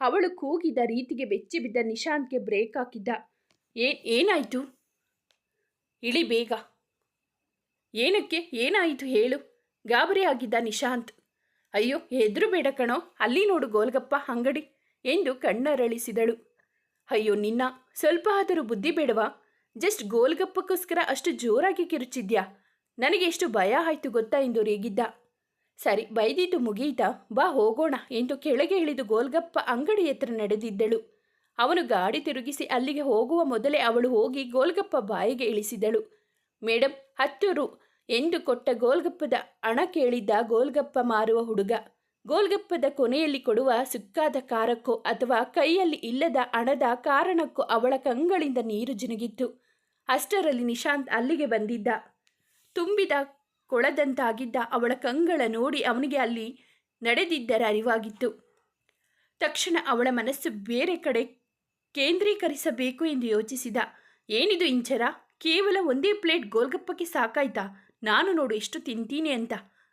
ಅವಳು ಕೂಗಿದ ರೀತಿಗೆ ಬೆಚ್ಚಿ ಬಿದ್ದ ನಿಶಾಂತ್ಗೆ ಬ್ರೇಕ್ ಹಾಕಿದ್ದ. ಏನ್, ಏನಾಯಿತು? ಇಳಿ ಬೇಗ. ಏನಕ್ಕೆ, ಏನಾಯಿತು ಹೇಳು. ಗಾಬರಿ ಆಗಿದ್ದ ನಿಶಾಂತ್. ಅಯ್ಯೋ, ಹೆದ್ರು ಬೇಡ ಕಣೋ. ಅಲ್ಲಿ ನೋಡು ಗೋಲ್ಗಪ್ಪ, ಅಂಗಡಿ ಎಂದು ಕಣ್ಣರಳಿಸಿದಳು. ಅಯ್ಯೋ, ನಿನ್ನ ಸ್ವಲ್ಪ ಆದರೂ ಬುದ್ಧಿ ಬೇಡವಾ? ಜಸ್ಟ್ ಗೋಲ್ಗಪ್ಪಕ್ಕೋಸ್ಕರ ಅಷ್ಟು ಜೋರಾಗಿ ಕಿರುಚಿದ್ಯಾ? ನನಗೆ ಎಷ್ಟು ಭಯ ಆಯ್ತು ಗೊತ್ತಾ ಎಂದು ರೇಗಿದ್ದ. ಸರಿ, ಬೈದಿದ್ದು ಮುಗಿಯಿತಾ ಬಾ ಹೋಗೋಣ. ಎಂದು ಕೆಳಗೆ ಇಳಿದು ಗೋಲ್ಗಪ್ಪ ಅಂಗಡಿ ಹತ್ರ ನಡೆದಿದ್ದಳು. ಅವನು ಗಾಡಿ ತಿರುಗಿಸಿ ಅಲ್ಲಿಗೆ ಹೋಗುವ ಮೊದಲೇ ಅವಳು ಹೋಗಿ ಗೋಲ್ಗಪ್ಪ ಬಾಯಿಗೆ ಇಳಿಸಿದಳು. ಮೇಡಮ್ ಹತ್ತು ಎಂದು ಕೊಟ್ಟ ಗೋಲ್ಗಪ್ಪದ ಹಣ ಕೇಳಿದ್ದ ಗೋಲ್ಗಪ್ಪ ಮಾರುವ ಹುಡುಗ. ಗೋಲ್ಗಪ್ಪದ ಕೊನೆಯಲ್ಲಿ ಕೊಡುವ ಸುಕ್ಕಾದ ಕಾರಕ್ಕೋ ಅಥವಾ ಕೈಯಲ್ಲಿ ಇಲ್ಲದ ಹಣದ ಕಾರಣಕ್ಕೂ ಅವಳ ಕಂಗಳಿಂದ ನೀರು ಜಿನುಗಿತ್ತು. ಅಷ್ಟರಲ್ಲಿ ನಿಶಾಂತ್ ಅಲ್ಲಿಗೆ ಬಂದಿದ್ದ. ತುಂಬಿದ ಕೊಳದಂತಾಗಿದ್ದ ಅವಳ ಕಂಗಳ ನೋಡಿ ಅವನಿಗೆ ಅಲ್ಲಿ ನಡೆದಿದ್ದರ ಅರಿವಾಗಿತ್ತು. ತಕ್ಷಣ ಅವಳ ಮನಸ್ಸು ಬೇರೆ ಕಡೆ ಕೇಂದ್ರೀಕರಿಸಬೇಕು ಎಂದು ಯೋಚಿಸಿದ. ಏನಿದು ಇಂಚರ? ಕೇವಲ ಒಂದೇ ಪ್ಲೇಟ್ ಗೋಲ್ಗಪ್ಪಕ್ಕೆ ಸಾಕಾಯ್ತಾ? ನಾನು ನೋಡು ಎಷ್ಟು ತಿಂತೀನಿ ಅಂತ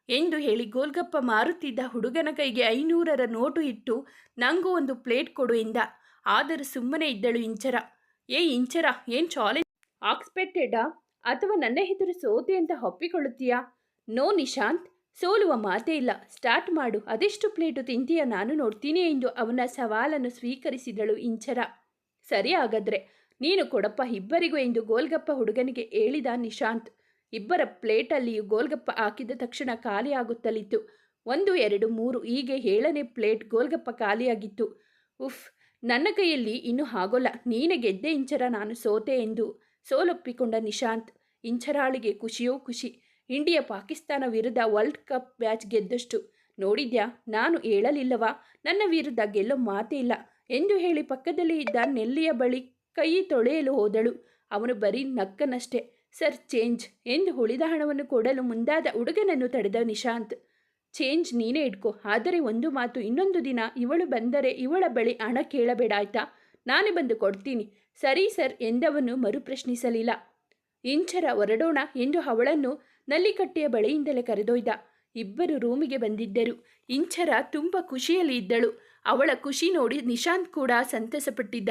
ಎಂದು ಹೇಳಿ ಗೋಲ್ಗಪ್ಪ ಮಾರುತ್ತಿದ್ದ ಹುಡುಗನ ಕೈಗೆ ಐನೂರರ ನೋಟು ಇಟ್ಟು, ನಂಗೂ ಒಂದು ಪ್ಲೇಟ್ ಕೊಡು ಎಂದ. ಆದರೂ ಸುಮ್ಮನೆ ಇದ್ದಳು ಇಂಚರ. ಏ ಇಂಚರ, ಏನು ಚಾಲೆಂಜ್? ಆಕ್ಸ್ಪೆಕ್ಟೆಡಾ ಅಥವಾ ನನ್ನ ಹೆಸರು ಸೋತೆ ಅಂತ ಒಪ್ಪಿಕೊಳ್ಳುತ್ತೀಯಾ? ನೋ ನಿಶಾಂತ್, ಸೋಲುವ ಮಾತೇ ಇಲ್ಲ. ಸ್ಟಾರ್ಟ್ ಮಾಡು. ಅದೆಷ್ಟು ಪ್ಲೇಟು ತಿಂತೀಯ ನಾನು ನೋಡ್ತೀನಿ ಎಂದು ಅವನ ಸವಾಲನ್ನು ಸ್ವೀಕರಿಸಿದಳು ಇಂಚರ. ಸರಿ ಹಾಗಾದ್ರೆ, ನೀನು ಕೊಡಪ್ಪ ಇಬ್ಬರಿಗೂ ಎಂದು ಗೋಲ್ಗಪ್ಪ ಹುಡುಗನಿಗೆ ಹೇಳಿದ ನಿಶಾಂತ್. ಇಬ್ಬರ ಪ್ಲೇಟಲ್ಲಿಯೂ ಗೋಲ್ಗಪ್ಪ ಹಾಕಿದ ತಕ್ಷಣ ಖಾಲಿಯಾಗುತ್ತಲಿತ್ತು. ಒಂದು, ಎರಡು, ಮೂರು, ಹೀಗೆ ಏಳನೇ ಪ್ಲೇಟ್ ಗೋಲ್ಗಪ್ಪ ಖಾಲಿಯಾಗಿತ್ತು. ಉಫ್, ನನ್ನ ಕೈಯಲ್ಲಿ ಇನ್ನೂ ಆಗೋಲ್ಲ. ನೀನೇ ಗೆದ್ದೆ ಇಂಚರ ನಾನು ಸೋತೆ ಎಂದು. ಸೋಲೊಪ್ಪಿಕೊಂಡ ನಿಶಾಂತ್, ಇಂಚರಾಳಿಗೆ ಖುಷಿಯೋ ಖುಷಿ. ಇಂಡಿಯಾ ಪಾಕಿಸ್ತಾನ ವಿರುದ್ಧ ವರ್ಲ್ಡ್ ಕಪ್ ಮ್ಯಾಚ್ ಗೆದ್ದಷ್ಟು ನೋಡಿದ್ಯಾ? ನಾನು ಹೇಳಲಿಲ್ಲವಾ? ನನ್ನ ವಿರುದ್ಧ ಗೆಲ್ಲೋ ಮಾತೇ ಇಲ್ಲ ಎಂದು ಹೇಳಿ ಪಕ್ಕದಲ್ಲಿ ಇದ್ದ ನೆಲ್ಲಿಯ ಬಳಿ ಕೈ ತೊಳೆಯಲು ಹೋದಳು. ಅವನು ಬರೀ ನಕ್ಕನಷ್ಟೇ. ಸರ್, ಚೇಂಜ್ ಎಂದು ಉಳಿದ ಹಣವನ್ನು ಕೊಡಲು ಮುಂದಾದ ಹುಡುಗನನ್ನು ತಡೆದ ನಿಶಾಂತ್. ಚೇಂಜ್ ನೀನೇ ಇಟ್ಕೋ, ಆದರೆ ಒಂದು ಮಾತು ಇನ್ನೊಂದು ದಿನ ಇವಳು ಬಂದರೆ ಇವಳ ಬಳಿ ಹಣ ಕೇಳಬೇಡ ಆಯ್ತಾ? ನಾನೇ ಬಂದು ಕೊಡ್ತೀನಿ. ಸರಿ ಸರ್ ಎಂದವನು ಮರುಪ್ರಶ್ನಿಸಲಿಲ್ಲ. ಇಂಚರ ಹೊರಡೋಣ ಎಂದು ಅವಳನ್ನು ನಲ್ಲಿಕಟ್ಟೆಯ ಬಳಿಯಿಂದಲೇ ಕರೆದೊಯ್ದ. ಇಬ್ಬರು ರೂಮಿಗೆ ಬಂದಿದ್ದರು. ಇಂಚರ ತುಂಬ ಖುಷಿಯಲ್ಲಿ ಇದ್ದಳು. ಅವಳ ಖುಷಿ ನೋಡಿ ನಿಶಾಂತ್ ಕೂಡ ಸಂತಸಪಟ್ಟಿದ್ದ.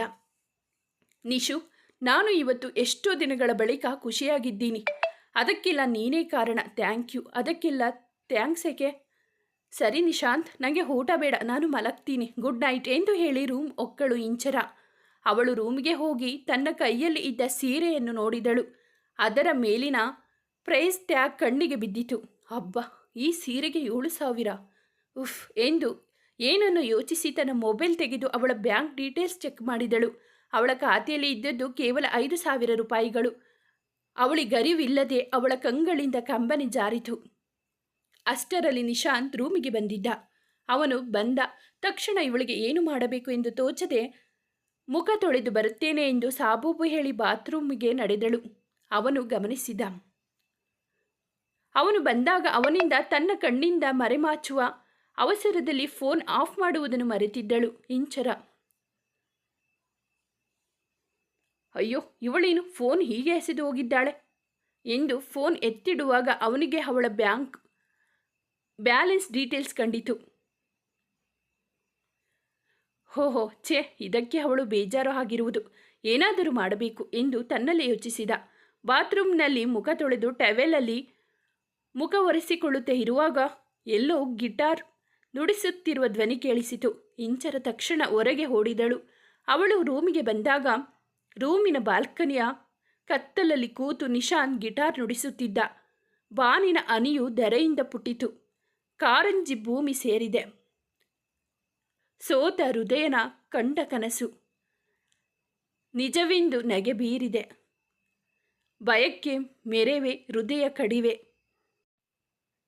ನಿಶು, ನಾನು ಇವತ್ತು ಎಷ್ಟೋ ದಿನಗಳ ಬಳಿಕ ಖುಷಿಯಾಗಿದ್ದೀನಿ. ಅದಕ್ಕೆಲ್ಲ ನೀನೇ ಕಾರಣ. Thank you. ಅದಕ್ಕೆಲ್ಲ ಥ್ಯಾಂಕ್ಸ್ ಏಕೆ? ಸರಿ ನಿಶಾಂತ್ ನನಗೆ ಊಟ ಬೇಡ. ನಾನು ಮಲಗ್ತೀನಿ. ಗುಡ್ ನೈಟ್ ಎಂದು ಹೇಳಿ ರೂಮ್ ಒಕ್ಕಳು ಇಂಚರ. ಅವಳು ರೂಮಿಗೆ ಹೋಗಿ ತನ್ನ ಕೈಯಲ್ಲಿ ಇದ್ದ ಸೀರೆಯನ್ನು ನೋಡಿದಳು. ಅದರ ಮೇಲಿನ ಪ್ರೈಸ್ ಟ್ಯಾಗ್ ಕಣ್ಣಿಗೆ ಬಿದ್ದಿತು. ಅಬ್ಬ, ಈ ಸೀರೆಗೆ ಏಳು ಸಾವಿರ. ಉಫ್, ಎಂದು ಏನನ್ನು ಯೋಚಿಸಿ ತನ್ನ ಮೊಬೈಲ್ ತೆಗೆದು ಅವಳ ಬ್ಯಾಂಕ್ ಡೀಟೇಲ್ಸ್ ಚೆಕ್ ಮಾಡಿದಳು. ಅವಳ ಖಾತೆಯಲ್ಲಿ ಇದ್ದದ್ದು ಕೇವಲ ಐದು ಸಾವಿರ ರೂಪಾಯಿಗಳು. ಅವಳಿಗರಿವಿಲ್ಲದೆ ಅವಳ ಕಂಗಳಿಂದ ಕಂಬನಿ ಜಾರಿತು. ಅಷ್ಟರಲ್ಲಿ ನಿಶಾಂತ್ ರೂಮಿಗೆ ಬಂದಿದ್ದ. ಅವನು ಬಂದ ತಕ್ಷಣ ಇವಳಿಗೆ ಏನು ಮಾಡಬೇಕು ಎಂದು ತೋಚದೆ ಮುಖ ತೊಳೆದು ಬರುತ್ತೇನೆ ಎಂದು ಸಾಬೂಬು ಹೇಳಿ ಬಾತ್ರೂಮಿಗೆ ನಡೆದಳು. ಅವನು ಗಮನಿಸಿದ. ಅವನು ಬಂದಾಗ ಅವನಿಂದ ತನ್ನ ಕಣ್ಣಿಂದ ಮರೆಮಾಚುವ ಅವಸರದಲ್ಲಿ ಫೋನ್ ಆಫ್ ಮಾಡುವುದನ್ನು ಮರೆತಿದ್ದಳು ಇಂಚರ. ಅಯ್ಯೋ, ಇವಳೇನು ಫೋನ್ ಹೀಗೆ ಎಸೆದು ಹೋಗಿದ್ದಾಳೆ? ಎಂದು ಫೋನ್ ಎತ್ತಿಡುವಾಗ ಅವನಿಗೆ ಅವಳ ಬ್ಯಾಂಕ್, ಬ್ಯಾಲೆನ್ಸ್ ಡೀಟೇಲ್ಸ್ ಕಂಡಿತು. ಹೋ ಛೆ, ಇದಕ್ಕೆ ಅವಳು ಬೇಜಾರು ಆಗಿರುವುದು. ಏನಾದರೂ ಮಾಡಬೇಕು ಎಂದು ತನ್ನಲ್ಲೇ ಯೋಚಿಸಿದ. ಬಾತ್ರೂಮ್ನಲ್ಲಿ ಮುಖ ತೊಳೆದು ಟವೆಲಲ್ಲಿ ಮುಖ ಒರೆಸಿಕೊಳ್ಳುತ್ತೇ ಇರುವಾಗ ಎಲ್ಲೋ ಗಿಟಾರ್ ನುಡಿಸುತ್ತಿರುವ ಧ್ವನಿ ಕೇಳಿಸಿತು. ಇಂಚರ ತಕ್ಷಣ ಹೊರಗೆ ಓಡಿದಳು. ಅವಳು ರೂಮಿಗೆ ಬಂದಾಗ ರೂಮಿನ ಬಾಲ್ಕನಿಯ ಕತ್ತಲಲ್ಲಿ ಕೂತು ನಿಶಾನ್ ಗಿಟಾರ್ ನುಡಿಸುತ್ತಿದ್ದ. ಬಾನಿನ ಅನಿಯು ಧರೆಯಿಂದ ಪುಟ್ಟಿತು. ಕಾರಂಜಿ ಭೂಮಿ ಸೇರಿದೆ. ಸೋತ ಹೃದಯನ ಕಂಡ ಕನಸು. ನಿಜವೆಂದು ನಗೆ ಬೀರಿದೆ. ಭಯಕ್ಕೆ ಮೆರೆವೆ ಹೃದಯ ಕಡಿವೆ.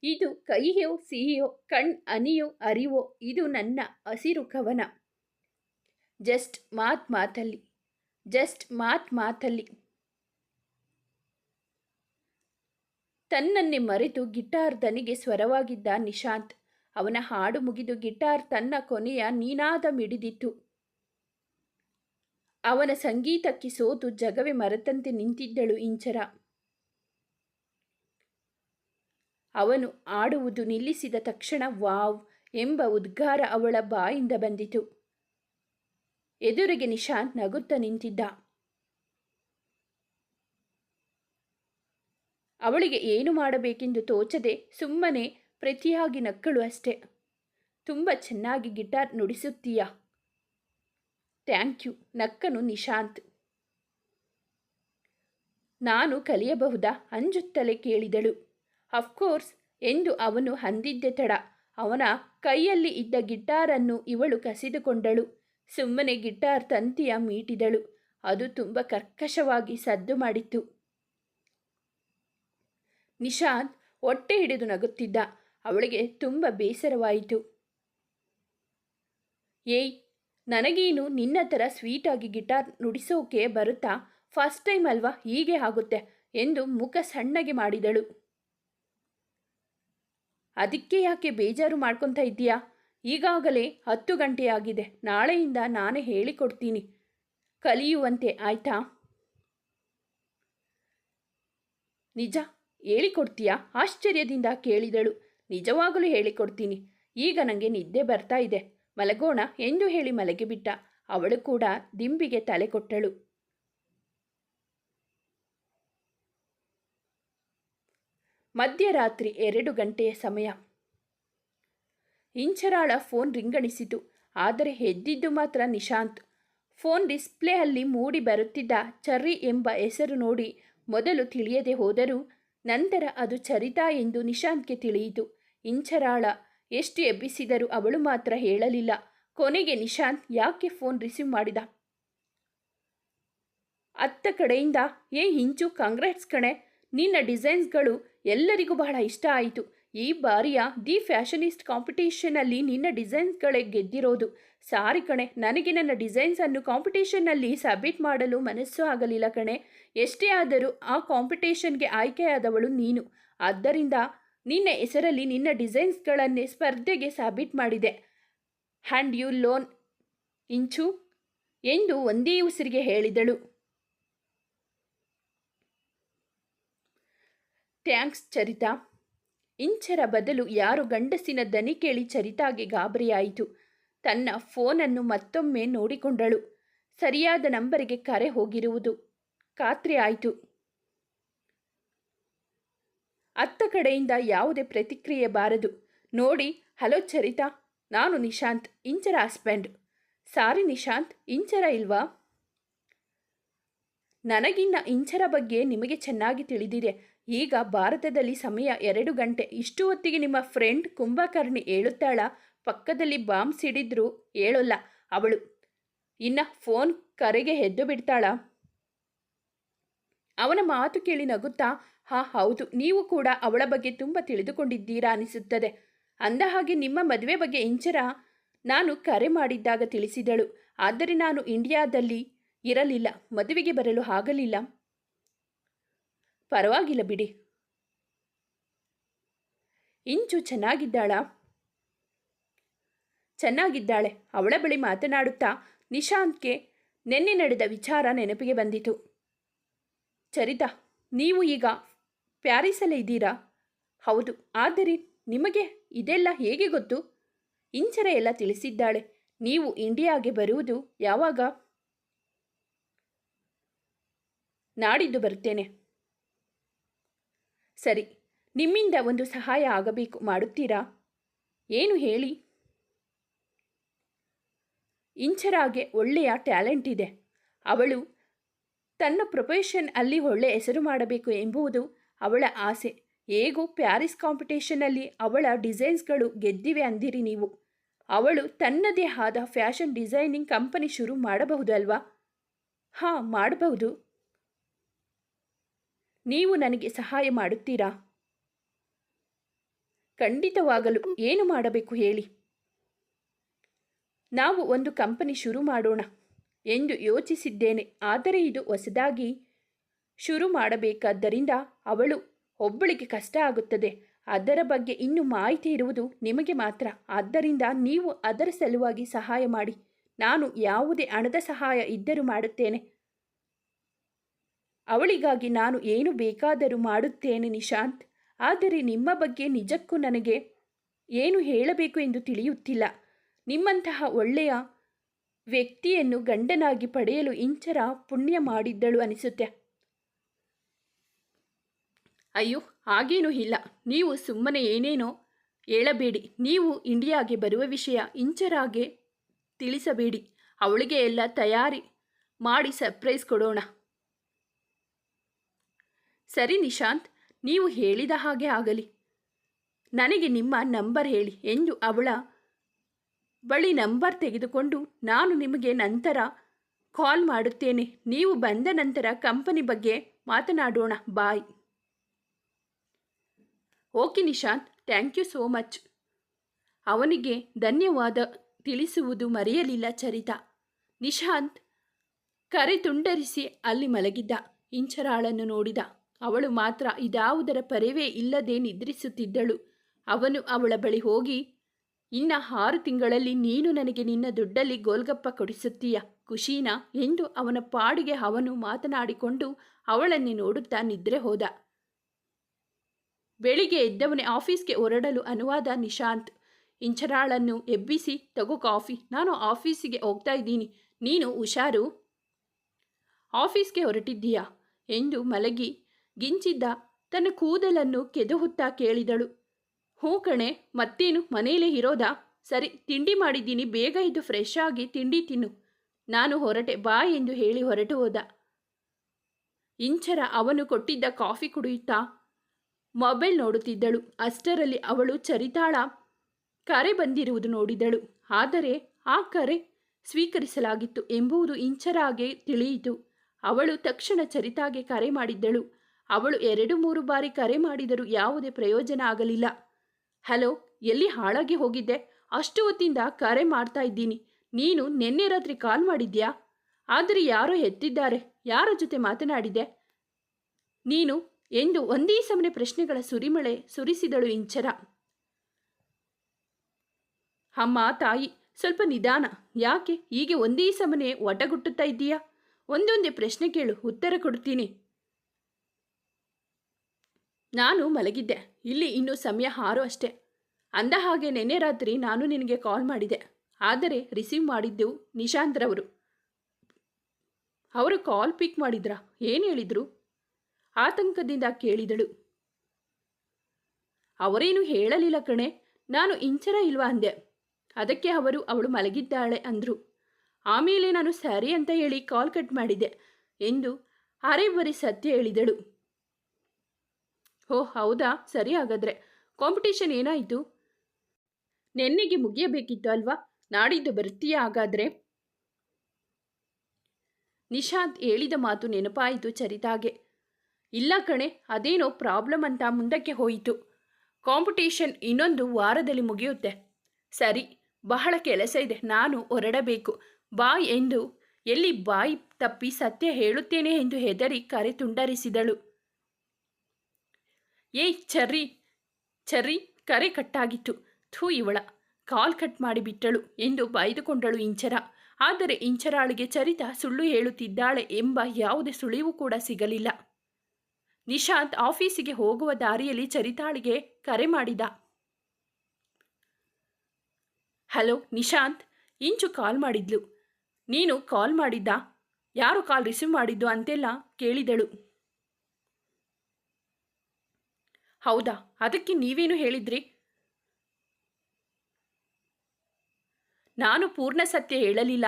ಇದು ಕೈಯೋ ಸಿಹಿಯೋ ಕಣ್ ಅನಿಯೋ ಅರಿವೋ ಇದು ನನ್ನ ಹಸಿರು ಕವನ. ಜಸ್ಟ್ ಮಾತ್ ಮಾತಲ್ಲಿ, ಜಸ್ಟ್ ಮಾತ್ ಮಾತಲ್ಲಿ. ತನ್ನನ್ನೇ ಮರೆತು ಗಿಟಾರ್ ದನಿಗೆ ಸ್ವರವಾಗಿದ್ದ ನಿಶಾಂತ್ ಅವನ ಹಾಡು ಮುಗಿದು ಗಿಟಾರ್ ತನ್ನ ಕೊನೆಯ ನೀನಾದ ಮಿಡಿದಿತ್ತು ಅವನ ಸಂಗೀತಕ್ಕೆ ಸೋತು ಜಗವೇ ಮರೆತಂತೆ ನಿಂತಿದ್ದಳು ಇಂಚರ. ಅವನು ಆಡುವುದು ನಿಲ್ಲಿಸಿದ ತಕ್ಷಣ ವಾವ್ ಎಂಬ ಉದ್ಗಾರ ಅವಳ ಬಾಯಿಂದ ಬಂದಿತು. ಎದುರಿಗೆ ನಿಶಾಂತ್ ನಗುತ್ತ ನಿಂತಿದ್ದ. ಅವಳಿಗೆ ಏನು ಮಾಡಬೇಕೆಂದು ತೋಚದೆ ಸುಮ್ಮನೆ ಪ್ರತಿಯಾಗಿ ನಕ್ಕಳು ಅಷ್ಟೆ. ತುಂಬ ಚೆನ್ನಾಗಿ ಗಿಟಾರ್ ನುಡಿಸುತ್ತೀಯ. ಥ್ಯಾಂಕ್ ಯು, ನಕ್ಕನು ನಿಶಾಂತ್. ನಾನು ಕಲಿಯಬಹುದಾ? ಅಂಜುತ್ತಲೇ ಕೇಳಿದಳು. ಅಫ್ಕೋರ್ಸ್ ಎಂದು ಅವನು ಹಂದಿದ್ದೆ ತಡ. ಅವನ ಕೈಯಲ್ಲಿ ಇದ್ದ ಗಿಟಾರನ್ನು ಇವಳು ಕಸಿದುಕೊಂಡಳು. ಸುಮ್ಮನೆ ಗಿಟಾರ್ ತಂತಿಯ ಮೀಟಿದಳು. ಅದು ತುಂಬ ಕರ್ಕಶವಾಗಿ ಸದ್ದು ಮಾಡಿತ್ತು. ನಿಶಾಂತ್ ಹೊಟ್ಟೆ ಹಿಡಿದು ನಗುತ್ತಿದ್ದ. ಅವಳಿಗೆ ತುಂಬ ಬೇಸರವಾಯಿತು. ಏಯ್, ನನಗೇನು ನಿನ್ನ ಥರ ಸ್ವೀಟಾಗಿ ಗಿಟಾರ್ ನುಡಿಸೋಕೆ ಬರುತ್ತಾ? ಫಸ್ಟ್ ಟೈಮ್ ಅಲ್ವಾ? ಹೀಗೆ ಆಗುತ್ತೆ, ಎಂದು ಮುಖ ಸಣ್ಣಗೆ ಮಾಡಿದಳು. ಅದಕ್ಕೆ ಯಾಕೆ ಬೇಜಾರು ಮಾಡ್ಕೊತಾ ಇದ್ದೀಯಾ? ಈಗಾಗಲೇ ಹತ್ತು ಗಂಟೆಯಾಗಿದೆ ನಾಳೆಯಿಂದ ನಾನೇ ಹೇಳಿಕೊಡ್ತೀನಿ. ಕಲಿಯುವಂತೆ, ಆಯ್ತಾ? ನಿಜ? ಹೇಳಿಕೊಡ್ತೀಯಾ? ಆಶ್ಚರ್ಯದಿಂದ ಕೇಳಿದಳು. ನಿಜವಾಗಲೂ ಹೇಳಿಕೊಡ್ತೀನಿ. ಈಗ ನನಗೆ ನಿದ್ದೆ ಬರ್ತಾ ಇದೆ. ಮಲಗೋಣ ಎಂದು ಹೇಳಿ ಮಲಗಿಬಿಟ್ಟ ಅವಳು ಕೂಡ ದಿಂಬಿಗೆ ತಲೆ ಕೊಟ್ಟಳು. ಮಧ್ಯರಾತ್ರಿ ಎರಡು ಗಂಟೆಯ ಸಮಯ. ಇಂಚರಾಳ ಫೋನ್ ರಿಂಗಣಿಸಿತು. ಆದರೆ ಹೆದ್ದಿದ್ದು ಮಾತ್ರ ನಿಶಾಂತ್. ಫೋನ್ ಡಿಸ್ಪ್ಲೇ ಅಲ್ಲಿ ಮೂಡಿ ಬರುತ್ತಿದ್ದ ಚರ್ರಿ ಎಂಬ ಹೆಸರು ನೋಡಿ ಮೊದಲು ತಿಳಿಯದೆ ಹೋದರೂ ನಂತರ ಅದು ಚರಿತಾ ಎಂದು ನಿಶಾಂತ್ಗೆ ತಿಳಿಯಿತು. ಇಂಚರಾಳ. ಎಷ್ಟು ಎಬ್ಬಿಸಿದರೂ ಅವಳು ಮಾತ್ರ ಹೇಳಲಿಲ್ಲ. ಕೊನೆಗೆ ನಿಶಾಂತ್ ಯಾಕೆ ಫೋನ್ ರಿಸೀವ್ ಮಾಡಿದ? ಅತ್ತ ಕಡೆಯಿಂದ, ಏ ಹಿಂಚು ಕಾಂಗ್ರೆಟ್ಸ್ ಕಣೆ. ನಿನ್ನ ಡಿಸೈನ್ಸ್ಗಳು ಎಲ್ಲರಿಗೂ ಬಹಳ ಇಷ್ಟ ಆಯಿತು. ಈ ಬಾರಿಯ ದಿ ಫ್ಯಾಷನಿಸ್ಟ್ ಕಾಂಪಿಟೇಷನಲ್ಲಿ ನಿನ್ನ ಡಿಸೈನ್ಸ್ಗಳೇ ಗೆದ್ದಿರೋದು. ಸಾರಿ ಕಣೆ, ನನಗೆ ನನ್ನ ಡಿಸೈನ್ಸನ್ನು ಕಾಂಪಿಟೇಷನ್ನಲ್ಲಿ ಸಬ್ಮಿಟ್ ಮಾಡಲು ಮನಸ್ಸು ಆಗಲಿಲ್ಲ ಕಣೆ. ಎಷ್ಟೇ ಆದರೂ ಆ ಕಾಂಪಿಟೇಷನ್ಗೆ ಆಯ್ಕೆಯಾದವಳು ನೀನು. ಆದ್ದರಿಂದ ನಿನ್ನ ಹೆಸರಲ್ಲಿ ನಿನ್ನ ಡಿಸೈನ್ಸ್ಗಳನ್ನೇ ಸ್ಪರ್ಧೆಗೆ ಸಾಬೀಟ್ ಮಾಡಿದೆ. ಹ್ಯಾಂಡ್ ಯು ಲೋನ್, ಇಂಚು? ಎಂದು ಒಂದೇ ಉಸಿರಿಗೆ ಹೇಳಿದಳು. ಥ್ಯಾಂಕ್ಸ್, ಚರಿತಾ. ಇಂಚರ ಬದಲು ಯಾರು ಗಂಡಸಿನ ದನಿ ಕೇಳಿ ಚರಿತಾಗೆ ಗಾಬರಿಯಾಯಿತು. ತನ್ನ ಫೋನನ್ನು ಮತ್ತೊಮ್ಮೆ ನೋಡಿಕೊಂಡಳು. ಸರಿಯಾದ ನಂಬರಿಗೆ ಕರೆ ಹೋಗಿರುವುದು. ಖಾತ್ರಿ ಆಯಿತು. ಅತ್ತ ಕಡೆಯಿಂದ ಯಾವುದೇ ಪ್ರತಿಕ್ರಿಯೆ ಬಾರದು. ನೋಡಿ, ಹಲೋ ಚರಿತಾ, ನಾನು ನಿಶಾಂತ್, ಇಂಚರ ಹಸ್ಬೆಂಡ್. ಸಾರಿ ನಿಶಾಂತ್, ಇಂಚರ ಇಲ್ವಾ? ನನಗಿನ್ನ ಇಂಚರ ಬಗ್ಗೆ ನಿಮಗೆ ಚೆನ್ನಾಗಿ ತಿಳಿದಿದೆ. ಈಗ ಭಾರತದಲ್ಲಿ ಸಮಯ ಎರಡು ಗಂಟೆ. ಇಷ್ಟು ಹೊತ್ತಿಗೆ ನಿಮ್ಮ ಫ್ರೆಂಡ್ ಕುಂಭಕರ್ಣಿ ಹೇಳುತ್ತಾಳ? ಪಕ್ಕದಲ್ಲಿ ಬಾಂಬ್ ಸಿಡಿದ್ರು ಹೇಳೋಲ್ಲ. ಅವಳು ಇನ್ನು ಫೋನ್ ಕರೆಗೆ ಹೆದ್ದು ಬಿಡ್ತಾಳ. ಅವನ ಮಾತು ಕೇಳಿ ನಗುತ್ತಾ ಹಾ, ಹೌದು. ನೀವು ಕೂಡ ಅವಳ ಬಗ್ಗೆ ತುಂಬ ತಿಳಿದುಕೊಂಡಿದ್ದೀರಾ ಅನಿಸುತ್ತದೆ. ಅಂದ ಹಾಗೆ ನಿಮ್ಮ ಮದುವೆ ಬಗ್ಗೆ ಇಂಚರ ನಾನು ಕರೆ ಮಾಡಿದ್ದಾಗ ತಿಳಿಸಿದಳು. ಆದರೆ ನಾನು ಇಂಡಿಯಾದಲ್ಲಿ ಇರಲಿಲ್ಲ. ಮದುವೆಗೆ ಬರಲು ಆಗಲಿಲ್ಲ. ಪರವಾಗಿಲ್ಲ ಬಿಡಿ. ಇಂಚು ಚೆನ್ನಾಗಿದ್ದಾಳ? ಚೆನ್ನಾಗಿದ್ದಾಳೆ. ಅವಳ ಬಳಿ ಮಾತನಾಡುತ್ತಾ ನಿಶಾಂತ್ಗೆ ನಿನ್ನೆ ನಡೆದ ವಿಚಾರ ನೆನಪಿಗೆ ಬಂದಿತು. ಚರಿತಾ ನೀವು ಈಗ ಪ್ಯಾರಿಸಲ್ಲೇ ಇದ್ದೀರಾ? ಹೌದು, ಆದರೆ ನಿಮಗೆ ಇದೆಲ್ಲ ಹೇಗೆ ಗೊತ್ತು? ಇಂಚರ ಎಲ್ಲ ತಿಳಿಸಿದ್ದಾಳೆ. ನೀವು ಇಂಡಿಯಾಗೆ ಬರುವುದು ಯಾವಾಗ? ನಾಡಿದ್ದು ಬರುತ್ತೇನೆ. ಸರಿ, ನಿಮ್ಮಿಂದ ಒಂದು ಸಹಾಯ ಆಗಬೇಕು, ಮಾಡುತ್ತೀರಾ? ಏನು ಹೇಳಿ? ಇಂಚರಾಗೆ ಒಳ್ಳೆಯ ಟ್ಯಾಲೆಂಟ್ ಇದೆ. ಅವಳು ತನ್ನ ಪ್ರೊಫೆಷನ್ ಅಲ್ಲಿ ಒಳ್ಳೆ ಹೆಸರು ಮಾಡಬೇಕು ಎಂಬುದು ಅವಳ ಆಸೆ. ಹೇಗೂ ಪ್ಯಾರಿಸ್ ಕಾಂಪಿಟೇಷನಲ್ಲಿ ಅವಳ ಡಿಸೈನ್ಸ್ಗಳು ಗೆದ್ದಿವೆ ಅಂದಿರಿ ನೀವು. ಅವಳು ತನ್ನದೇ ಆದ ಫ್ಯಾಷನ್ ಡಿಸೈನಿಂಗ್ ಕಂಪನಿ ಶುರು ಮಾಡಬಹುದಲ್ವಾ ಹಾಂ, ಮಾಡಬಹುದು. ನೀವು ನನಗೆ ಸಹಾಯ ಮಾಡುತ್ತೀರಾ? ಖಂಡಿತವಾಗಲು. ಏನು ಮಾಡಬೇಕು ಹೇಳಿ? ನಾವು ಒಂದು ಕಂಪನಿ ಶುರು ಮಾಡೋಣ ಎಂದು ಯೋಚಿಸಿದ್ದೇನೆ. ಆದರೆ ಇದು ಹೊಸದಾಗಿ ಶುರು ಮಾಡಬೇಕಾದ್ದರಿಂದ ಅವಳು ಒಬ್ಬಳಿಗೆ ಕಷ್ಟ ಆಗುತ್ತದೆ. ಅದರ ಬಗ್ಗೆ ಇನ್ನೂ ಮಾಹಿತಿ ಇರುವುದು ನಿಮಗೆ ಮಾತ್ರ. ಆದ್ದರಿಂದ ನೀವು ಅದರ ಸಲುವಾಗಿ ಸಹಾಯ ಮಾಡಿ. ನಾನು ಯಾವುದೇ ಹಣದ ಸಹಾಯ ಇದ್ದರೂ ಮಾಡುತ್ತೇನೆ. ಅವಳಿಗಾಗಿ ನಾನು ಏನು ಬೇಕಾದರೂ ಮಾಡುತ್ತೇನೆ ನಿಶಾಂತ್. ಆದರೆ ನಿಮ್ಮ ಬಗ್ಗೆ ನಿಜಕ್ಕೂ ನನಗೆ ಏನು ಹೇಳಬೇಕು ಎಂದು ತಿಳಿಯುತ್ತಿಲ್ಲ. ನಿಮ್ಮಂತಹ ಒಳ್ಳೆಯ ವ್ಯಕ್ತಿಯನ್ನು ಗಂಡನಾಗಿ ಪಡೆಯಲು ಇಂಚರ ಪುಣ್ಯ ಮಾಡಿದ್ದಳು ಅನಿಸುತ್ತೆ. ಅಯ್ಯೋ, ಹಾಗೇನೂ ಇಲ್ಲ. ನೀವು ಸುಮ್ಮನೆ ಏನೇನೋ ಹೇಳಬೇಡಿ. ನೀವು ಇಂಡಿಯಾಗೆ ಬರುವ ವಿಷಯ ಇಂಚರಾಗೆ ತಿಳಿಸಬೇಡಿ. ಅವಳಿಗೆ ಎಲ್ಲ ತಯಾರಿ ಮಾಡಿ ಸರ್ಪ್ರೈಸ್ ಕೊಡೋಣ. ಸರಿ ನಿಶಾಂತ್, ನೀವು ಹೇಳಿದ ಹಾಗೆ ಆಗಲಿ. ನನಗೆ ನಿಮ್ಮ ನಂಬರ್ ಹೇಳಿ ಎಂದು ಅವಳ ಬಳಿ ನಂಬರ್ ತೆಗೆದುಕೊಂಡು ನಾನು ನಿಮಗೆ ನಂತರ ಕಾಲ್ ಮಾಡುತ್ತೇನೆ. ನೀವು ಬಂದ ನಂತರ ಕಂಪನಿ ಬಗ್ಗೆ ಮಾತನಾಡೋಣ. Bye. Okay Nishant, thank you so much. ಅವನಿಗೆ ಧನ್ಯವಾದ ತಿಳಿಸುವುದು ಮರೆಯಲಿಲ್ಲ ಚರಿತ. ನಿಶಾಂತ್ ಕರೆ ತುಂಡರಿಸಿ ಅಲ್ಲಿ ಮಲಗಿದ್ದ. ಇಂಚರಾಳನ್ನು ನೋಡಿದ. ಅವಳು ಮಾತ್ರ ಇದಾವುದರ ಪರಿವೇ ಇಲ್ಲದೆ ನಿದ್ರಿಸುತ್ತಿದ್ದಳು. ಅವನು ಅವಳ ಬಳಿ ಹೋಗಿ, ಇನ್ನ ಆರು ತಿಂಗಳಲ್ಲಿ ನೀನು ನನಗೆ ನಿನ್ನ ದುಡ್ಡಲ್ಲಿ ಗೋಲ್ಗಪ್ಪ ಕೊಡಿಸುತ್ತೀಯ, ಖುಷೀನಾ? ಎಂದು ಅವನ ಪಾಡಿಗೆ ಅವನು ಮಾತನಾಡಿಕೊಂಡು ಅವಳನ್ನೇ ನೋಡುತ್ತಾ ನಿದ್ರೆ ಹೋದ. ಬೆಳಿಗ್ಗೆ ಎದ್ದವನೇ ಆಫೀಸ್ಗೆ ಹೊರಡಲು ಅನುವಾದ ನಿಶಾಂತ್. ಇಂಚರಾಳನ್ನು ಎಬ್ಬಿಸಿ, ತಗೋ ಕಾಫಿ, ನಾನು ಆಫೀಸಿಗೆ ಹೋಗ್ತಾ ಇದ್ದೀನಿ. ನೀನು ಹುಷಾರು? ಆಫೀಸ್ಗೆ ಹೊರಟಿದ್ದೀಯಾ? ಎಂದು ಮಲಗಿ ಗಿಂಚಿದ್ದ ತನ್ನ ಕೂದಲನ್ನು ಕೆದಹುತ್ತಾ ಕೇಳಿದಳು. ಹೂ ಕಣೆ, ಮತ್ತೇನು? ಮನೆಯಲ್ಲೇ ಇರೋದಾ? ಸರಿ, ತಿಂಡಿ ಮಾಡಿದ್ದೀನಿ, ಬೇಗ ಇದ್ದು ಫ್ರೆಶ್ ಆಗಿ ತಿಂಡಿ ತಿನ್ನು. ನಾನು ಹೊರಟೆ, ಬಾ ಎಂದು ಹೇಳಿ ಹೊರಟು ಹೋದ. ಇಂಚರ ಅವನು ಕೊಟ್ಟಿದ್ದ ಕಾಫಿ ಕುಡಿಯುತ್ತಾ ಮೊಬೈಲ್ ನೋಡುತ್ತಿದ್ದಳು. ಅಷ್ಟರಲ್ಲಿ ಅವಳು ಚರಿತಾಳ ಕರೆ ಬಂದಿರುವುದು ನೋಡಿದಳು. ಆದರೆ ಆ ಕರೆ ಸ್ವೀಕರಿಸಲಾಗಿತ್ತು ಎಂಬುದು ಇಂಚರಾಗೆ ತಿಳಿಯಿತು. ಅವಳು ತಕ್ಷಣ ಚರಿತಾಗೆ ಕರೆ ಮಾಡಿದ್ದಳು. ಅವಳು ಎರಡು ಮೂರು ಬಾರಿ ಕರೆ ಮಾಡಿದರೂ ಯಾವುದೇ ಪ್ರಯೋಜನ ಆಗಲಿಲ್ಲ. ಹಲೋ, ಎಲ್ಲಿ ಹಾಳಾಗಿ ಹೋಗಿದ್ದೆ? ಅಷ್ಟು ಹೊತ್ತಿಂದ ಕರೆ ಮಾಡ್ತಾ ಇದ್ದೀನಿ. ನೀನು ನಿನ್ನೆ ರಾತ್ರಿ ಕಾಲ್ ಮಾಡಿದ್ಯಾ? ಆದರೆ ಯಾರೋ ಎತ್ತಿದ್ದಾರೆ. ಯಾರ ಜೊತೆ ಮಾತನಾಡಿದೆ? ನೀನು ಎಂದು ಒಂದೇ ಸಮನೆ ಪ್ರಶ್ನೆಗಳ ಸುರಿಮಳೆ ಸುರಿಸಿದಳು ಇಂಚರ. ಅಮ್ಮ, ತಾಯಿ, ಸ್ವಲ್ಪ ನಿಧಾನ. ಯಾಕೆ ಹೀಗೆ ಒಂದೇ ಸಮನೆ ಒಟಗುಟ್ಟುತ್ತಾ ಇದ್ದೀಯಾ? ಒಂದೊಂದೇ ಪ್ರಶ್ನೆ ಕೇಳು, ಉತ್ತರ ಕೊಡ್ತೀನಿ. ನಾನು ಮಲಗಿದ್ದೆ. ಇಲ್ಲಿ ಇನ್ನೂ ಸಮಯ ಹಾರು ಅಷ್ಟೇ. ಅಂದ ಹಾಗೆ ನೆನ್ನೆ ರಾತ್ರಿ ನಾನು ನಿನಗೆ ಕಾಲ್ ಮಾಡಿದೆ. ಆದರೆ ರಿಸೀವ್ ಮಾಡಿದ್ದೆವು ನಿಶಾಂತ್ರವರು ಅವರು ಕಾಲ್ ಪಿಕ್ ಮಾಡಿದ್ರಾ? ಏನು ಹೇಳಿದ್ರು? ಆತಂಕದಿಂದ ಕೇಳಿದಳು. ಅವರೇನು ಹೇಳಲಿಲ್ಲ ಕಣೆ, ನಾನು ಇಂಚರ ಇಲ್ವಾ ಅಂದೆ. ಅದಕ್ಕೆ ಅವರು ಅವಳು ಮಲಗಿದ್ದಾಳೆ ಅಂದರು. ಆಮೇಲೆ ನಾನು ಸ್ಯಾರಿ ಅಂತ ಹೇಳಿ ಕಾಲ್ ಕಟ್ ಮಾಡಿದೆ ಎಂದು ಅರೆವರಿ ಸತ್ಯ ಹೇಳಿದಳು. ಓಹ್, ಹೌದಾ? ಸರಿ ಹಾಗಾದ್ರೆ ಕಾಂಪಿಟೇಷನ್ ಏನಾಯಿತು? ನೆನ್ನೆಗೆ ಮುಗಿಯಬೇಕಿತ್ತು ಅಲ್ವಾ? ನಾಡಿದ್ದು ಬರ್ತೀಯ ಹಾಗಾದ್ರೆ? ನಿಶಾಂತ್ ಹೇಳಿದ ಮಾತು ನೆನಪಾಯಿತು ಚರಿತಾಗೆ. ಇಲ್ಲ ಕಣೆ, ಅದೇನೋ ಪ್ರಾಬ್ಲಮ್ ಅಂತ ಮುಂದಕ್ಕೆ ಹೋಯಿತು. ಕಾಂಪಿಟೇಷನ್ ಇನ್ನೊಂದು ವಾರದಲ್ಲಿ ಮುಗಿಯುತ್ತೆ. ಸರಿ, ಬಹಳ ಕೆಲಸ ಇದೆ, ನಾನು ಹೊರಡಬೇಕು. ಬಾಯ್ ಎಂದು ಎಲ್ಲಿ ಬಾಯಿ ತಪ್ಪಿ ಸತ್ಯ ಹೇಳುತ್ತೇನೆ ಎಂದು ಹೆದರಿ ಕರೆ ತುಂಡರಿಸಿದಳು. ಏಯ್, ಚರ್ರಿ ಚರ್ರಿ, ಕರೆ ಕಟ್ಟಾಗಿತ್ತು. ಥೂ ಇವಳ, ಕಾಲ್ ಕಟ್ ಮಾಡಿಬಿಟ್ಟಳು ಎಂದು ಬಾಯ್ದುಕೊಂಡಳು ಇಂಚರ. ಆದರೆ ಇಂಚರಾಳಿಗೆ ಚರಿತ ಸುಳ್ಳು ಹೇಳುತ್ತಿದ್ದಾಳೆ ಎಂಬ ಯಾವುದೇ ಸುಳಿವು ಕೂಡ ಸಿಗಲಿಲ್ಲ. ನಿಶಾಂತ್ ಆಫೀಸಿಗೆ ಹೋಗುವ ದಾರಿಯಲ್ಲಿ ಚರಿತಾಳಿಗೆ ಕರೆ ಮಾಡಿದ. ಹಲೋ ನಿಶಾಂತ್, ಇಂಚು ಕಾಲ್ ಮಾಡಿದ್ಲು. ನೀನು ಕಾಲ್ ಮಾಡಿದ್ದ? ಯಾರು ಕಾಲ್ ರಿಸೀವ್ ಮಾಡಿದ್ದು ಅಂತೆಲ್ಲ ಕೇಳಿದಳು. ಹೌದಾ, ಅದಕ್ಕೆ ನೀವೇನು ಹೇಳಿದ್ರಿ? ನಾನು ಪೂರ್ಣ ಸತ್ಯ ಹೇಳಲಿಲ್ಲ.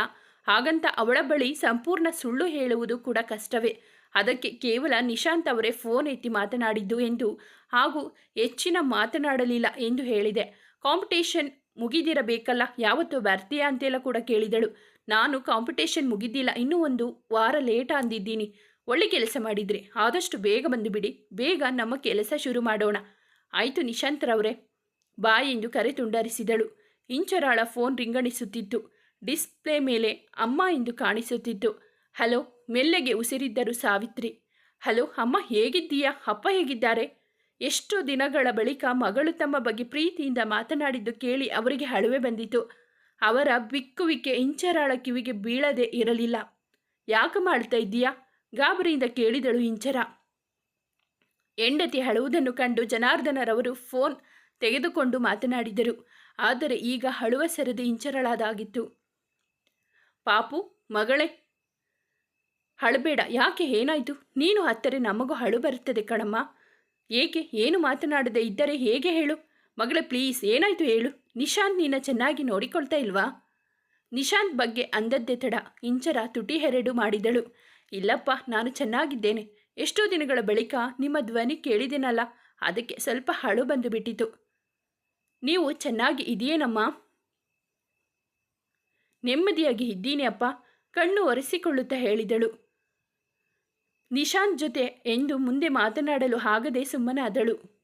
ಹಾಗಂತ ಅವಳ ಬಳಿ ಸಂಪೂರ್ಣ ಸುಳ್ಳು ಹೇಳುವುದು ಕೂಡ ಕಷ್ಟವೇ. ಅದಕ್ಕೆ ಕೇವಲ ನಿಶಾಂತ್ ಅವರೇ ಫೋನ್ ಎತ್ತಿ ಮಾತನಾಡಿದ್ದು ಎಂದು ಹಾಗೂ ಹೆಚ್ಚಿನ ಮಾತನಾಡಲಿಲ್ಲ ಎಂದು ಹೇಳಿದೆ. ಕಾಂಪಿಟೇಷನ್ ಮುಗಿದಿರಬೇಕಲ್ಲ, ಯಾವತ್ತು ಬರ್ತೀಯಾ ಅಂತೆಲ್ಲ ಕೂಡ ಕೇಳಿದಳು. ನಾನು ಕಾಂಪಿಟೇಷನ್ ಮುಗಿದಿಲ್ಲ, ಇನ್ನೂ ಒಂದು ವಾರ ಲೇಟ್ ಅಂದಿದ್ದೀನಿ. ಒಳ್ಳೆ ಕೆಲಸ ಮಾಡಿದ್ರಿ, ಆದಷ್ಟು ಬೇಗ ಬಂದುಬಿಡಿ, ಬೇಗ ನಮ್ಮ ಕೆಲಸ ಶುರು ಮಾಡೋಣ. ಆಯಿತು ನಿಶಾಂತ್ರವರೇ ಬಾ ಎಂದು ಕರೆ ತುಂಡರಿಸಿದಳು ಇಂಚರಾಳ ಫೋನ್ ರಿಂಗಣಿಸುತ್ತಿತ್ತು. ಡಿಸ್ಪ್ಲೇ ಮೇಲೆ ಅಮ್ಮ ಎಂದು ಕಾಣಿಸುತ್ತಿತ್ತು. ಹಲೋ, ಮೆಲ್ಲೆಗೆ ಉಸಿರಿದ್ದರು ಸಾವಿತ್ರಿ. ಹಲೋ, ಅಮ್ಮ ಹೇಗಿದ್ದೀಯಾ? ಅಪ್ಪ ಹೇಗಿದ್ದಾರೆ? ಎಷ್ಟು ದಿನಗಳ ಬಳಿಕ ಮಗಳು ತಮ್ಮ ಬಗ್ಗೆ ಪ್ರೀತಿಯಿಂದ ಮಾತನಾಡಿದ್ದು ಕೇಳಿ ಅವರಿಗೆ ಹಳುವೆ ಬಂದಿತು. ಅವರ ಬಿಕ್ಕುವಿಕೆ ಇಂಚರಾಳ ಕಿವಿಗೆ ಬೀಳದೆ ಇರಲಿಲ್ಲ. ಯಾಕೆ ಮಾಡ್ತಾ ಇದ್ದೀಯಾ? ಗಾಬರಿಯಿಂದ ಕೇಳಿದಳು ಇಂಚರ. ಹೆಂಡತಿ ಹಳುವುದನ್ನು ಕಂಡು ಜನಾರ್ದನರವರು ಫೋನ್ ತೆಗೆದುಕೊಂಡು ಮಾತನಾಡಿದರು. ಆದರೆ ಈಗ ಹಳುವ ಸರದಿ ಇಂಚರಳಾದಾಗಿತ್ತು. ಪಾಪು, ಮಗಳೇ ಅಳಬೇಡ ಯಾಕೆ ಏನಾಯಿತು? ನೀನು ಹತ್ತರೆ ನಮಗೂ ಹಳು ಬರುತ್ತದೆ ಕಣಮ್ಮ. ಏಕೆ, ಏನು ಮಾತನಾಡದೆ ಇದ್ದರೆ ಹೇಗೆ ಹೇಳು? ಮಗಳೇ ಪ್ಲೀಸ್ ಏನಾಯಿತು ಹೇಳು? ನಿಶಾಂತ್ ನೀನ ಚೆನ್ನಾಗಿ ನೋಡಿಕೊಳ್ತಾ ಇಲ್ವಾ? ನಿಶಾಂತ್ ಬಗ್ಗೆ ಅಂದದ್ದೇ ತಡ. ಇಂಚರ ತುಟಿ ಹೆರಡು ಮಾಡಿದಳು. ಇಲ್ಲಪ್ಪ, ನಾನು ಚೆನ್ನಾಗಿದ್ದೇನೆ. ಎಷ್ಟೋ ದಿನಗಳ ಬಳಿಕ ನಿಮ್ಮ ಧ್ವನಿ ಕೇಳಿದೆನಲ್ಲ, ಅದಕ್ಕೆ ಸ್ವಲ್ಪ ಹಳು ಬಂದು ಬಿಟ್ಟಿತು ನೀವು ಚೆನ್ನಾಗಿ ಇದೆಯೇನಮ್ಮ? ನೆಮ್ಮದಿಯಾಗಿ ಇದ್ದೀನಿ ಅಪ್ಪ, ಕಣ್ಣು ಒರೆಸಿಕೊಳ್ಳುತ್ತಾ ಹೇಳಿದಳು. ನಿಶಾಂತ್ ಜೊತೆ ಎಂದು ಮುಂದೆ ಮಾತನಾಡಲು ಆಗದೆ ಸುಮ್ಮನಾದಳು.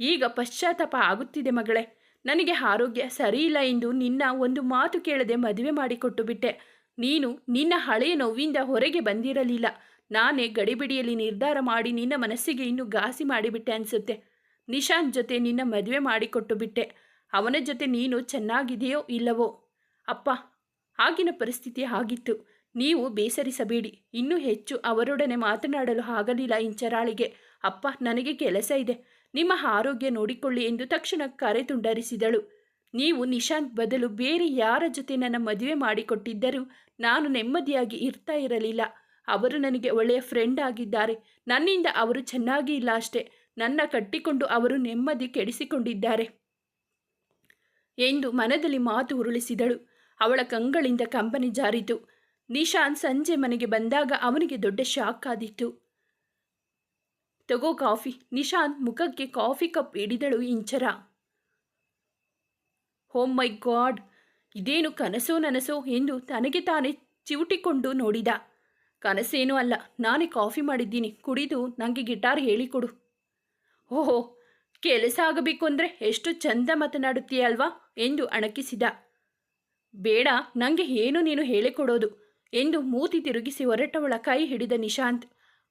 ಈಗ ಪಶ್ಚಾತ್ತಾಪ ಆಗುತ್ತಿದೆ ಮಗಳೇ. ನನಗೆ ಆರೋಗ್ಯ ಸರಿಯಿಲ್ಲ ಎಂದು ನಿನ್ನ ಒಂದು ಮಾತು ಕೇಳದೆ ಮದುವೆ ಮಾಡಿಕೊಟ್ಟು ಬಿಟ್ಟೆ. ನೀನು ನಿನ್ನ ಹಳೆಯ ನೋವಿಂದ ಹೊರಗೆ ಬಂದಿರಲಿಲ್ಲ. ನಾನೇ ಗಡಿಬಿಡಿಯಲ್ಲಿ ನಿರ್ಧಾರ ಮಾಡಿ ನಿನ್ನ ಮನಸ್ಸಿಗೆ ಇನ್ನೂ ಘಾಸಿ ಮಾಡಿಬಿಟ್ಟೆ ಅನಿಸುತ್ತೆ. ನಿಶಾಂತ್ ಜೊತೆ ನಿನ್ನ ಮದುವೆ ಮಾಡಿಕೊಟ್ಟು ಬಿಟ್ಟೆ. ಅವನ ಜೊತೆ ನೀನು ಚೆನ್ನಾಗಿದೆಯೋ ಇಲ್ಲವೋ? ಅಪ್ಪ, ಆಗಿನ ಪರಿಸ್ಥಿತಿ ಆಗಿತ್ತು. ನೀವು ಬೇಸರಿಸಬೇಡಿ. ಇನ್ನೂ ಹೆಚ್ಚು ಅವರೊಡನೆ ಮಾತನಾಡಲು ಆಗಲಿಲ್ಲ ಇಂಚರಾಳಿಗೆ. ಅಪ್ಪ, ನನಗೆ ಕೆಲಸ ಇದೆ. ನಿಮ್ಮ ಆರೋಗ್ಯ ನೋಡಿಕೊಳ್ಳಿ ಎಂದು ತಕ್ಷಣ ಕರೆ ತುಂಡರಿಸಿದಳು. ನೀವು ನಿಶಾಂತ್ ಬದಲು ಬೇರೆ ಯಾರ ಜೊತೆ ನನ್ನ ಮದುವೆ ಮಾಡಿಕೊಟ್ಟಿದ್ದರೂ ನಾನು ನೆಮ್ಮದಿಯಾಗಿ ಇರ್ತಾ ಇರಲಿಲ್ಲ. ಅವರು ನನಗೆ ಒಳ್ಳೆಯ ಫ್ರೆಂಡ್ ಆಗಿದ್ದಾರೆ. ನನ್ನಿಂದ ಅವರು ಚೆನ್ನಾಗಿ ಇಲ್ಲ ಅಷ್ಟೇ. ನನ್ನ ಕಟ್ಟಿಕೊಂಡು ಅವರು ನೆಮ್ಮದಿ ಕೆಡಿಸಿಕೊಂಡಿದ್ದಾರೆ. ಎಂದು ಮನದಲ್ಲಿ ಮಾತು ಉರುಳಿಸಿದಳು. ಅವಳ ಕಂಗಳಿಂದ ಕಂಬನಿ ಜಾರಿತು. ನಿಶಾಂತ್ ಸಂಜೆ ಮನೆಗೆ ಬಂದಾಗ ಅವನಿಗೆ ದೊಡ್ಡ ಶಾಕ್ ಆದಿತ್ತು ತಗೋ ಕಾಫಿ. ನಿಶಾನ್ ಮುಖಕ್ಕೆ ಕಾಫಿ ಕಪ್ ಹಿಡಿದಳು ಇಂಚರ. Oh my God. ಇದೇನು ಕನಸೋ ನನಸೋ ಎಂದು ತನಗೆ ತಾನೇ ಚಿವುಟಿಕೊಂಡು ನೋಡಿದ. ಕನಸೇನೂ ಅಲ್ಲ. ನಾನೇ ಕಾಫಿ ಮಾಡಿದ್ದೀನಿ. ಕುಡಿದು ನನಗೆ ಗಿಟಾರ್ ಹೇಳಿಕೊಡು. ಓಹೋ. ಕೆಲಸ ಆಗಬೇಕು ಅಂದರೆ ಎಷ್ಟು ಚಂದ ಮಾತನಾಡುತ್ತೀಯ ಅಲ್ವಾ ಎಂದು ಅಣಕಿಸಿದ. ಬೇಡ. ನನಗೆ ಏನು ನೀನು ಹೇಳಿಕೊಡೋದು. ಎಂದು ಮೂತಿ ತಿರುಗಿಸಿ ಹೊರಟವಳ ಕೈ ಹಿಡಿದ ನಿಶಾಂತ್.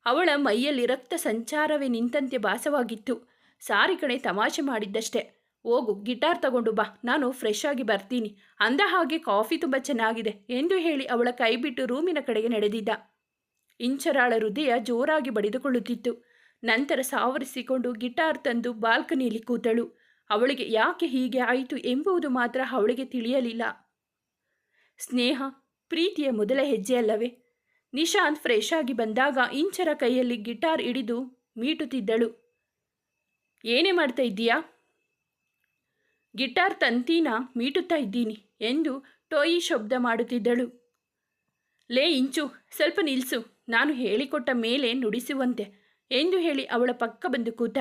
ಅವಳ ಮೈಯಲ್ಲಿ ರಕ್ತ ಸಂಚಾರವೇ ನಿಂತಂತೆ ಭಾಸವಾಗಿತ್ತು. ಸಾರಿ ಕಣೆ, ತಮಾಷೆ ಮಾಡಿದ್ದಷ್ಟೇ. ಹೋಗು, ಗಿಟಾರ್ ತಗೊಂಡು ಬಾ. ನಾನು ಫ್ರೆಶ್ ಆಗಿ ಬರ್ತೀನಿ. ಅಂದ ಹಾಗೆ ಕಾಫಿ ತುಂಬ ಚೆನ್ನಾಗಿದೆ ಎಂದು ಹೇಳಿ ಅವಳ ಕೈ ಬಿಟ್ಟು ರೂಮಿನ ಕಡೆಗೆ ನಡೆದಿದ್ದ. ಇಂಚರಾಳ ಹೃದಯ ಜೋರಾಗಿ ಬಡಿದುಕೊಳ್ಳುತ್ತಿತ್ತು. ನಂತರ ಸಾವರಿಸಿಕೊಂಡು ಗಿಟಾರ್ ತಂದು ಬಾಲ್ಕನಿಯಲ್ಲಿ ಕೂತಳು. ಅವಳಿಗೆ ಯಾಕೆ ಹೀಗೆ ಆಯಿತು ಎಂಬುದು ಮಾತ್ರ ಅವಳಿಗೆ ತಿಳಿಯಲಿಲ್ಲ. ಸ್ನೇಹ ಪ್ರೀತಿಯ ಮೊದಲ ಹೆಜ್ಜೆಯಲ್ಲವೇ ನಿಶಾಂತ್ ಫ್ರೆಶ್ ಆಗಿ ಬಂದಾಗ ಇಂಚರ ಕೈಯಲ್ಲಿ ಗಿಟಾರ್ ಹಿಡಿದು ಮೀಟುತ್ತಿದ್ದಳು. ಏನೇ ಮಾಡ್ತಾ ಇದ್ದೀಯಾ? ಗಿಟಾರ್ ತಂತೀನ ಮೀಟುತ್ತಾ ಇದ್ದೀನಿ ಎಂದು ಟೋಯಿ ಶಬ್ದ ಮಾಡುತ್ತಿದ್ದಳು. ಲೇ ಇಂಚು, ಸ್ವಲ್ಪ ನಿಲ್ಸು. ನಾನು ಹೇಳಿಕೊಟ್ಟ ಮೇಲೆ ನುಡಿಸುವಂತೆ ಎಂದು ಹೇಳಿ ಅವಳ ಪಕ್ಕ ಬಂದು ಕೂತ.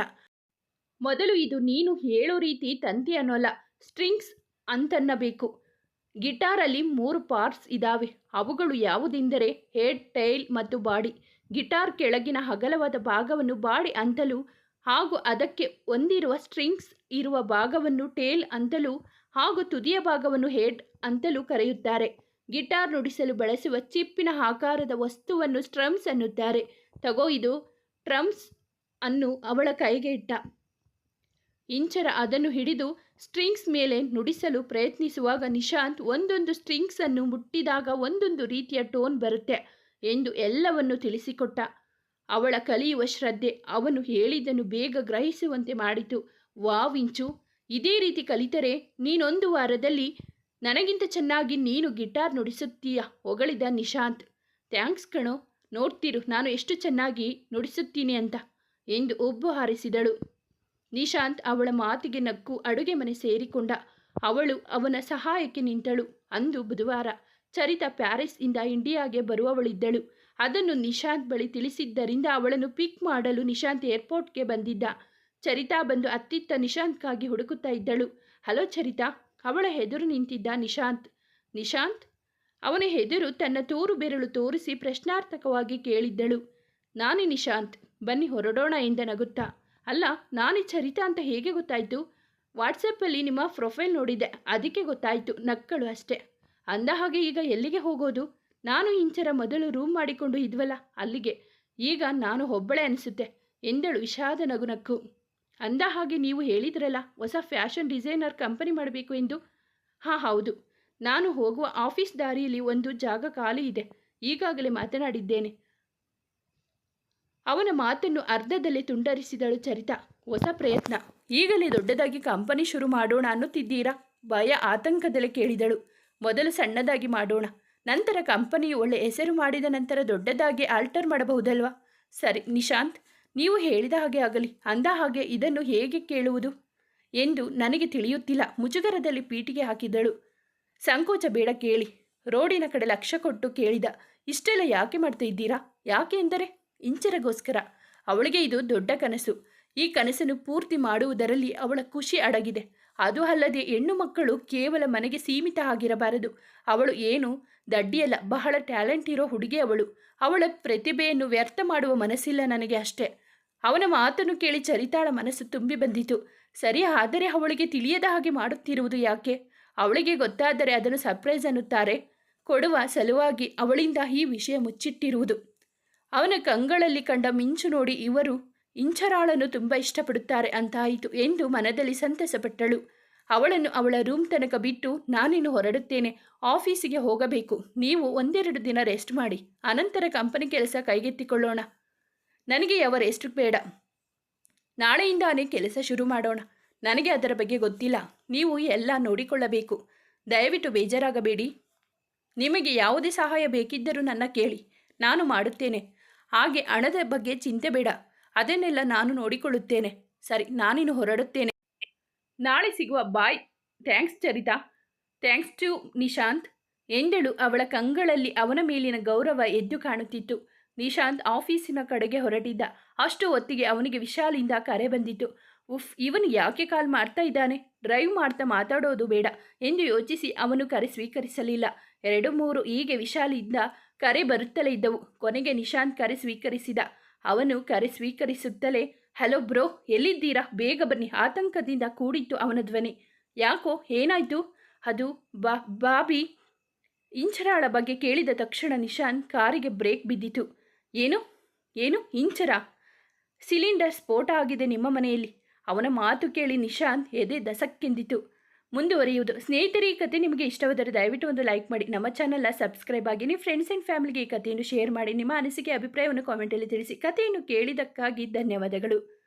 ಮೊದಲು ಇದು ನೀನು ಹೇಳೋ ರೀತಿ ತಂತಿ ಅನ್ನೋಲ್ಲ, ಸ್ಟ್ರಿಂಗ್ಸ್ ಅಂತನ್ನಬೇಕು. ಗಿಟಾರಲ್ಲಿ ಮೂರು ಪಾರ್ಟ್ಸ್ ಇದ್ದಾವೆ ಅವುಗಳು ಯಾವುದೆಂದರೆ ಹೆಡ್, ಟೈಲ್ ಮತ್ತು ಬಾಡಿ. ಗಿಟಾರ್ ಕೆಳಗಿನ ಅಗಲವಾದ ಭಾಗವನ್ನು ಬಾಡಿ ಅಂತಲೂ ಹಾಗೂ ಅದಕ್ಕೆ ಹೊಂದಿರುವ ಸ್ಟ್ರಿಂಗ್ಸ್ ಇರುವ ಭಾಗವನ್ನು ಟೇಲ್ ಅಂತಲೂ ಹಾಗೂ ತುದಿಯ ಭಾಗವನ್ನು ಹೆಡ್ ಅಂತಲೂ ಕರೆಯುತ್ತಾರೆ. ಗಿಟಾರ್ ನುಡಿಸಲು ಬಳಸುವ ಚಿಪ್ಪಿನ ಆಕಾರದ ವಸ್ತುವನ್ನು ಸ್ಟ್ರಮ್ಸ್ ಅನ್ನುತ್ತಾರೆ. ತಗೋ, ಇದು ಟ್ರಮ್ಸ್ ಅನ್ನು ಅವಳ ಕೈಗೆ ಇಟ್ಟ. ಇಂಚರ ಅದನ್ನು ಹಿಡಿದು ಸ್ಟ್ರಿಂಗ್ಸ್ ಮೇಲೆ ನುಡಿಸಲು ಪ್ರಯತ್ನಿಸುವಾಗ ನಿಶಾಂತ್ ಒಂದೊಂದು ಸ್ಟ್ರಿಂಗ್ಸ್ ಅನ್ನು ಮುಟ್ಟಿದಾಗ ಒಂದೊಂದು ರೀತಿಯ ಟೋನ್ ಬರುತ್ತೆ ಎಂದು ಎಲ್ಲವನ್ನು ತಿಳಿಸಿಕೊಟ್ಟ. ಅವಳ ಕಲಿಯುವ ಶ್ರದ್ಧೆ ಅವನು ಹೇಳಿದ್ದನ್ನು ಬೇಗ ಗ್ರಹಿಸುವಂತೆ ಮಾಡಿತು. ವಾವಿಂಚು ಇದೇ ರೀತಿ ಕಲಿತರೆ ನೀನೊಂದು ವಾರದಲ್ಲಿ ನನಗಿಂತ ಚೆನ್ನಾಗಿ ನೀನು ಗಿಟಾರ್ ನುಡಿಸುತ್ತೀಯ? ಹೊಗಳಿದ ನಿಶಾಂತ್. ಥ್ಯಾಂಕ್ಸ್ ಕಣೋ, ನೋಡ್ತಿರು, ನಾನು ಎಷ್ಟು ಚೆನ್ನಾಗಿ ನುಡಿಸುತ್ತೀನಿ ಅಂತ, ಎಂದು ಒಬ್ಬು ಹಾರಿಸಿದಳು. ನಿಶಾಂತ್ ಅವಳ ಮಾತಿಗೆ ನಕ್ಕು ಅಡುಗೆ ಮನೆ ಸೇರಿಕೊಂಡ. ಅವಳು ಅವನ ಸಹಾಯಕ್ಕೆ ನಿಂತಳು. ಅಂದು ಬುಧವಾರ ಚರಿತ ಪ್ಯಾರಿಸ್ನಿಂದ ಇಂಡಿಯಾಗೆ ಬರುವವಳಿದ್ದಳು. ಅದನ್ನು ನಿಶಾಂತ್ ಬಳಿ ತಿಳಿಸಿದ್ದರಿಂದ ಅವಳನ್ನು ಪಿಕ್ ಮಾಡಲು ನಿಶಾಂತ್ ಏರ್ಪೋರ್ಟ್ಗೆ ಬಂದಿದ್ದ. ಚರಿತಾ ಬಂದು ಅತ್ತಿತ್ತ ನಿಶಾಂತ್ಗಾಗಿ ಹುಡುಕುತ್ತಾ ಇದ್ದಳು. ಹಲೋ ಚರಿತಾ, ಅವಳ ಹೆದರು ನಿಂತಿದ್ದ ನಿಶಾಂತ್. ನಿಶಾಂತ್? ಅವನ ಹೆದರು ತನ್ನ ತೋರು ಬೆರಳು ತೋರಿಸಿ ಪ್ರಶ್ನಾರ್ಥಕವಾಗಿ ಕೇಳಿದ್ದಳು. ನಾನೇ ನಿಶಾಂತ್. ಬನ್ನಿ ಹೊರಡೋಣ ಎಂದ ನಗುತ್ತಾ. ಅಲ್ಲ, ನಾನು ಚರಿತಾ ಅಂತ ಹೇಗೆ ಗೊತ್ತಾಯಿತು? ವಾಟ್ಸಪ್ಪಲ್ಲಿ ನಿಮ್ಮ ಪ್ರೊಫೈಲ್ ನೋಡಿದ್ದೆ, ಅದಕ್ಕೆ ಗೊತ್ತಾಯಿತು, ನಕ್ಕಳು ಅಷ್ಟೇ. ಅಂದ ಹಾಗೆ ಈಗ ಎಲ್ಲಿಗೆ ಹೋಗೋದು? ನಾನು ಇಂಚರ ಮೊದಲು ರೂಮ್ ಮಾಡಿಕೊಂಡು ಇದ್ವಲ್ಲ, ಅಲ್ಲಿಗೆ. ಈಗ ನಾನು ಒಬ್ಬಳೇ ಅನಿಸುತ್ತೆ, ಎಂದಳು ವಿಷಾದ ನಗುನಕ್ಕು ಅಂದ ಹಾಗೆ ನೀವು ಹೇಳಿದ್ರಲ್ಲ, ಹೊಸ ಫ್ಯಾಷನ್ ಡಿಸೈನರ್ ಕಂಪನಿ ಮಾಡಬೇಕು ಎಂದು? ಹಾಂ, ಹೌದು. ನಾನು ಹೋಗುವ ಆಫೀಸ್ ದಾರಿಯಲ್ಲಿ ಒಂದು ಜಾಗ ಖಾಲಿ ಇದೆ, ಈಗಾಗಲೇ ಮಾತನಾಡಿದ್ದೇನೆ. ಅವನ ಮಾತನ್ನು ಅರ್ಧದಲ್ಲಿ ತುಂಡರಿಸಿದಳು ಚರಿತ. ಹೊಸ ಪ್ರಯತ್ನ. ಈಗಲೇ ದೊಡ್ಡದಾಗಿ ಕಂಪನಿ ಶುರು ಮಾಡೋಣ ಅನ್ನುತ್ತಿದ್ದೀರಾ? ಭಯ ಆತಂಕದಲ್ಲಿ ಕೇಳಿದಳು. ಮೊದಲು ಸಣ್ಣದಾಗಿ ಮಾಡೋಣ. ನಂತರ ಕಂಪನಿಯು ಒಳ್ಳೆ ಹೆಸರು ಮಾಡಿದ ನಂತರ ದೊಡ್ಡದಾಗಿ ಆಲ್ಟರ್ ಮಾಡಬಹುದಲ್ವಾ? ಸರಿ, ನಿಶಾಂತ್, ನೀವು ಹೇಳಿದ ಹಾಗೆ ಆಗಲಿ. ಅಂದ ಹಾಗೆ ಇದನ್ನು ಹೇಗೆ ಕೇಳುವುದು? ಎಂದು ನನಗೆ ತಿಳಿಯುತ್ತಿಲ್ಲ. ಮುಜುಗರದಲ್ಲಿ ಪೀಟಿಗೆ ಹಾಕಿದಳು ಸಂಕೋಚ ಬೇಡ ಕೇಳಿ. ರೋಡಿನ ಕಡೆ ಲಕ್ಷ್ಯ ಕೊಟ್ಟು ಕೇಳಿದ. ಇಷ್ಟೆಲ್ಲ ಯಾಕೆ ಮಾಡ್ತಾ ಇದ್ದೀರಾ? ಯಾಕೆ ಎಂದರೆ ಇಂಚರಗೋಸ್ಕರ. ಅವಳಿಗೆ ಇದು ದೊಡ್ಡ ಕನಸು. ಈ ಕನಸನ್ನು ಪೂರ್ತಿ ಮಾಡುವುದರಲ್ಲಿ ಅವಳ ಖುಷಿ ಅಡಗಿದೆ. ಅದು ಅಲ್ಲದೆ ಹೆಣ್ಣು ಮಕ್ಕಳು ಕೇವಲ ಮನೆಗೆ ಸೀಮಿತ ಆಗಿರಬಾರದು. ಅವಳು ಏನು? ದಡ್ಡಿಯಲ್ಲ, ಬಹಳ ಟ್ಯಾಲೆಂಟ್ ಇರೋ ಹುಡುಗಿ ಅವಳು. ಅವಳ ಪ್ರತಿಭೆಯನ್ನು ವ್ಯರ್ಥ ಮಾಡುವ ಮನಸ್ಸಿಲ್ಲ ನನಗೆ ಅಷ್ಟೇ. ಅವನ ಮಾತನ್ನು ಕೇಳಿ ಚರಿತಾಳ ಮನಸ್ಸು ತುಂಬಿ ಬಂದಿತು. ಸರಿ, ಆದರೆ ಅವಳಿಗೆ ತಿಳಿಯದ ಹಾಗೆ ಮಾಡುತ್ತಿರುವುದು ಯಾಕೆ? ಅವಳಿಗೆ ಗೊತ್ತಾದರೆ ಅದನ್ನು ಸರ್ಪ್ರೈಸ್ ಅನ್ನುತ್ತಾರೆ. ಕೊಡುವ ಸಲುವಾಗಿ ಅವಳಿಂದ ಈ ವಿಷಯ ಮುಚ್ಚಿಟ್ಟಿರುವುದು. ಅವನ ಕಂಗಳಲ್ಲಿ ಕಂಡ ಮಿಂಚು ನೋಡಿ ಇವರು, ಇಂಚರಾಳನ್ನು ತುಂಬ ಇಷ್ಟಪಡುತ್ತಾರೆ ಅಂತಾಯಿತು ಎಂದು ಮನದಲ್ಲಿ ಸಂತಸಪಟ್ಟಳು. ಅವಳನ್ನು ಅವಳ ರೂಮ್ ತನಕ ಬಿಟ್ಟು, ನಾನಿನ್ನು ಹೊರಡುತ್ತೇನೆ, ಆಫೀಸಿಗೆ ಹೋಗಬೇಕು, ನೀವು ಒಂದೆರಡು ದಿನ ರೆಸ್ಟ್ ಮಾಡಿ, ಅನಂತರ ಕಂಪನಿ ಕೆಲಸ ಕೈಗೆತ್ತಿಕೊಳ್ಳೋಣ. ನನಗೆ ಯಾವ ರೆಸ್ಟ್ ಬೇಡ. ನಾಳೆಯಿಂದಾನೇ ಕೆಲಸ ಶುರು ಮಾಡೋಣ. ನನಗೆ ಅದರ ಬಗ್ಗೆ ಗೊತ್ತಿಲ್ಲ. ನೀವು ಎಲ್ಲ ನೋಡಿಕೊಳ್ಳಬೇಕು. ದಯವಿಟ್ಟು ಬೇಜಾರಾಗಬೇಡಿ. ನಿಮಗೆ ಯಾವುದೇ ಸಹಾಯ ಬೇಕಿದ್ದರೂ ನನ್ನ ಕೇಳಿ. ನಾನು ಮಾಡುತ್ತೇನೆ. ಹಾಗೆ ಹಣದ ಬಗ್ಗೆ ಚಿಂತೆ ಬೇಡ. ಅದನ್ನೆಲ್ಲ ನಾನು ನೋಡಿಕೊಳ್ಳುತ್ತೇನೆ. ಸರಿ, ನಾನಿನ್ನು ಹೊರಡುತ್ತೇನೆ. ನಾಳೆ ಸಿಗುವ bye. Thanks, Charita. Thanks to Nishant. ಎಂದಳು ಅವಳ ಕಂಗಳಲ್ಲಿ ಅವನ ಮೇಲಿನ ಗೌರವ ಎದ್ದು ಕಾಣುತ್ತಿತ್ತು. ನಿಶಾಂತ್ ಆಫೀಸಿನ ಕಡೆಗೆ ಹೊರಟಿದ್ದ. ಅಷ್ಟು ಹೊತ್ತಿಗೆ ಅವನಿಗೆ ವಿಶಾಲಿಂದ ಕರೆ ಬಂದಿತ್ತು. ಉಫ್, ಇವನು ಯಾಕೆ ಕಾಲ್ ಮಾಡ್ತಾ ಇದ್ದಾನೆ? ಡ್ರೈವ್ ಮಾಡ್ತಾ ಮಾತಾಡೋದು ಬೇಡ ಎಂದು ಯೋಚಿಸಿ ಅವನು ಕರೆ ಸ್ವೀಕರಿಸಲಿಲ್ಲ. ಎರಡು ಮೂರು ಹೀಗೆ ವಿಶಾಲಿಂದ ಕರೆ ಬರುತ್ತಲೇ ಇದ್ದವು. ಕೊನೆಗೆ ನಿಶಾಂತ್ ಕರೆ ಸ್ವೀಕರಿಸಿದ. ಅವನು ಕರೆ ಸ್ವೀಕರಿಸುತ್ತಲೇ, ಹಲೋ ಬ್ರೋ, ಎಲ್ಲಿದ್ದೀರಾ? ಬೇಗ ಬನ್ನಿ. ಆತಂಕದಿಂದ ಕೂಡಿತ್ತು ಅವನ ಧ್ವನಿ. ಯಾಕೋ, ಏನಾಯ್ತು? ಅದು ಬಾ, ಬಾಬಿ ಇಂಚರಾಳ ಬಗ್ಗೆ ಕೇಳಿದ ತಕ್ಷಣ ನಿಶಾಂತ್ ಕಾರಿಗೆ ಬ್ರೇಕ್ ಬಿದ್ದಿತು. ಏನು? ಏನು? ಇಂಚರ? ಸಿಲಿಂಡರ್ ಸ್ಫೋಟ ಆಗಿದೆ ನಿಮ್ಮ ಮನೆಯಲ್ಲಿ. ಅವನ ಮಾತು ಕೇಳಿ ನಿಶಾಂತ್ ಎದೆ ದಸಕ್ಕೆಂದಿತು. ಮುಂದುವರಿಯುವುದು. ಸ್ನೇಹಿತರೆ, ಈ ಕತೆ ನಿಮಗೆ ಇಷ್ಟವಾದರೆ ದಯವಿಟ್ಟು ಒಂದು ಲೈಕ್ ಮಾಡಿ. ನಮ್ಮ ಚಾನಲ್ನ ಸಬ್ಸ್ಕ್ರೈಬ್ ಆಗಿ ನಿಮ್ಮ ಫ್ರೆಂಡ್ಸ್ ಆ್ಯಂಡ್ ಫ್ಯಾಮಿಲಿಗೆ ಈ ಕಥೆಯನ್ನು ಶೇರ್ ಮಾಡಿ. ನಿಮ್ಮ ಅನಿಸಿಕೆ, ಅಭಿಪ್ರಾಯವನ್ನು ಕಾಮೆಂಟಲ್ಲಿ ತಿಳಿಸಿ. ಕಥೆಯನ್ನು ಕೇಳಿದ್ದಕ್ಕಾಗಿ ಧನ್ಯವಾದಗಳು.